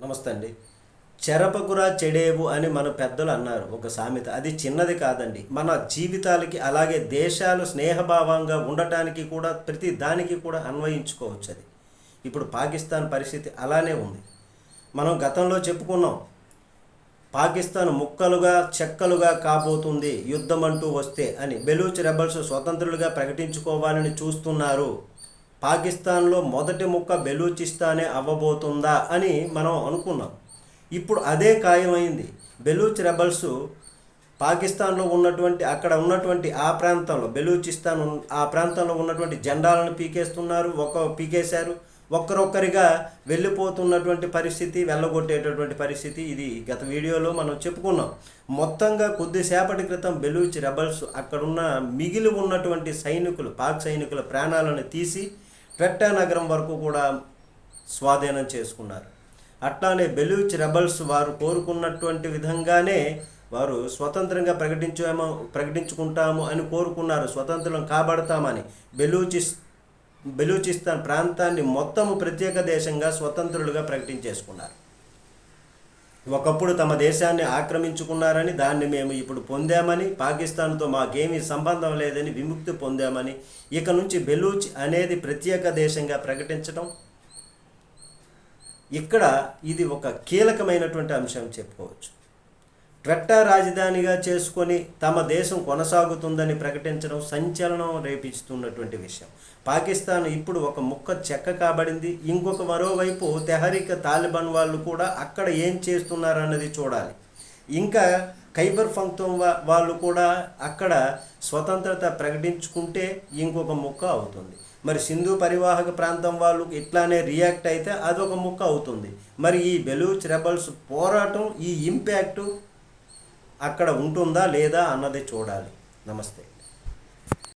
నమస్తే అండి. చెరపకురా చెడేవు అని మన పెద్దలు అన్నారు. ఒక సామెత. అది చిన్నది కాదండి. మన జీవితాలకి అలాగే దేశాలు స్నేహభావంగా ఉండటానికి కూడా ప్రతి దానికి కూడా అన్వయించుకోవచ్చు అది. ఇప్పుడు పాకిస్తాన్ పరిస్థితి అలానే ఉంది. మనం గతంలో చెప్పుకున్నాం. పాకిస్తాన్ ముక్కలుగా చెక్కలుగా కాబోతుంది యుద్ధం అంటూ వస్తే అని బెలూచ్ రెబల్స్ స్వతంత్రులుగా ప్రకటించుకోవాలని చూస్తున్నారు. పాకిస్తాన్లో మొదటి ముక్క బెలూచిస్తానే అవ్వబోతుందా అని మనం అనుకున్నాం. ఇప్పుడు అదే ఖాయమైంది. బెలూచ్ రెబల్స్ పాకిస్తాన్లో ఉన్నటువంటి అక్కడ ఉన్నటువంటి ఆ ప్రాంతంలో బెలూచిస్తాన్ ఆ ప్రాంతంలో ఉన్నటువంటి జెండాలను పీకేస్తున్నారు ఒక పీకేశారు. ఒక్కరొక్కరిగా వెళ్ళిపోతున్నటువంటి పరిస్థితి వెళ్ళగొట్టేటటువంటి పరిస్థితి ఇది గత వీడియోలో మనం చెప్పుకున్నాం. మొత్తంగా కొద్దిసేపటి క్రితం బెలూచ్ రెబల్స్ అక్కడున్న మిగిలి ఉన్నటువంటి సైనికులు పాక్ సైనికుల ప్రాణాలను తీసి ట్వెట్టా నగరం వరకు కూడా స్వాధీనం చేసుకున్నారు. అట్లానే బెలూచ్ రెబల్స్ వారు కోరుకున్నటువంటి విధంగానే వారు స్వతంత్రంగా ప్రకటించాము ప్రకటించుకుంటాము అని కోరుకున్నారు. స్వతంత్రం కాబడతామని బెలూచిస్ బెలూచిస్తాన్ ప్రాంతాన్ని మొత్తము ప్రత్యేక దేశంగా స్వతంత్రులుగా ప్రకటించేసుకున్నారు. ఒకప్పుడు తమ దేశాన్ని ఆక్రమించుకున్నారని దాన్ని మేము ఇప్పుడు పొందామని పాకిస్తాన్తో మాకేమీ సంబంధం లేదని విముక్తి పొందామని ఇక నుంచి బెలూచ్ అనేది ప్రత్యేక దేశంగా ప్రకటించడం ఇక్కడ ఇది ఒక కీలకమైనటువంటి అంశం చెప్పుకోవచ్చు. ట్వెట్టా రాజధానిగా చేసుకొని తమ దేశం కొనసాగుతుందని ప్రకటించడం సంచలనం రేపిస్తున్నటువంటి విషయం. పాకిస్తాన్ ఇప్పుడు ఒక ముక్క చెక్క కాబడింది. ఇంకొక మరోవైపు తెహరిక తాలిబాన్ వాళ్ళు కూడా అక్కడ ఏం చేస్తున్నారన్నది చూడాలి. ఇంకా ఖైబర్ ఫంక్తం వాళ్ళు కూడా అక్కడ స్వతంత్రత ప్రకటించుకుంటే ఇంకొక ముక్క అవుతుంది. మరి సింధు పరివాహక ప్రాంతం వాళ్ళు ఇట్లానే రియాక్ట్ అయితే అదొక ముక్క అవుతుంది. మరి ఈ బెలూచ్ రెబల్స్ పోరాటం ఈ ఇంపాక్టు అక్కడ ఉంటుందా లేదా అన్నది చూడాలి. నమస్తే.